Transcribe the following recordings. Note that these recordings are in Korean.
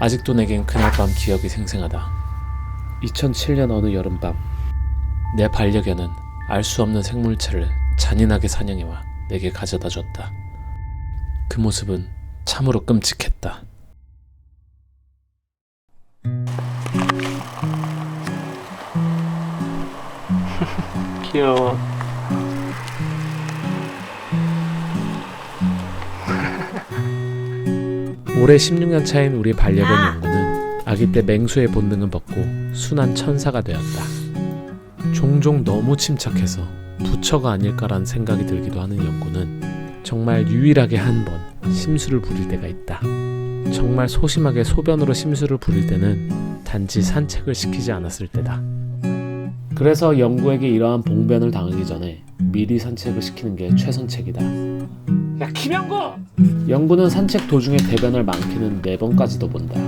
아직도 내겐 그날 밤 기억이 생생하다. 2007년 어느 여름밤 내 반려견은 알 수 없는 생물체를 잔인하게 사냥해와 내게 가져다 줬다. 그 모습은 참으로 끔찍했다. 귀여워. 올해 16년 차인 우리 반려견 영구는 아기 때 맹수의 본능을 벗고 순한 천사가 되었다. 종종 너무 침착해서 부처가 아닐까라는 생각이 들기도 하는 영구는 정말 유일하게 한 번 심술을 부릴 때가 있다. 정말 소심하게 소변으로 심술을 부릴 때는 단지 산책을 시키지 않았을 때다. 그래서 영구에게 이러한 봉변을 당하기 전에 미리 산책을 시키는 게 최선책이다. 야 김영구! 영구는 산책 도중에 대변을 많게는 네 번까지도 본다.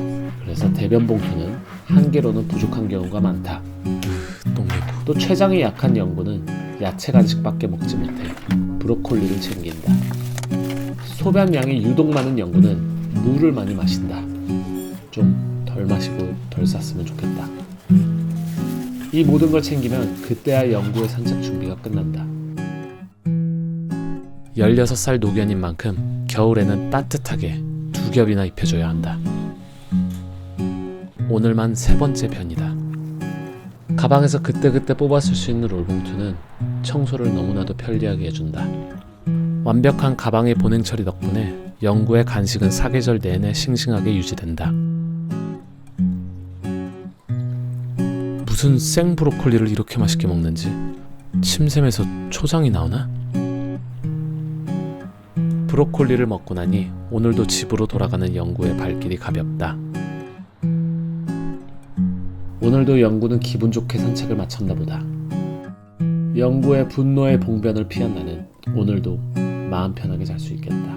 그래서 대변 봉투는 한 개로는 부족한 경우가 많다. 또 췌장이 약한 영구는 야채 간식밖에 먹지 못해 브로콜리를 챙긴다. 소변량이 유독 많은 영구는 물을 많이 마신다. 좀 덜 마시고 덜 쌌으면 좋겠다. 이 모든 걸 챙기면 그때야 영구의 산책 준비가 끝난다. 16살 노견인 만큼 겨울에는 따뜻하게 두 겹이나 입혀줘야 한다. 오늘만 세 번째 편이다. 가방에서 그때그때 쓸수 있는 롤봉투는 청소를 너무나도 편리하게 해준다. 완벽한 가방의 보냉 처리 덕분에 영구의 간식은 사계절 내내 싱싱하게 유지된다. 무슨 생 브로콜리를 이렇게 맛있게 먹는지 침샘에서 초장이 나오나? 브로콜리를 먹고 나니 오늘도 집으로 돌아가는 영구의 발길이 가볍다. 오늘도 영구는 기분 좋게 산책을 마쳤나 보다. 영구의 분노의 봉변을 피한 나는 오늘도 마음 편하게 잘 수 있겠다.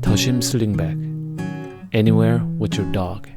더심 슬링백 Anywhere with your dog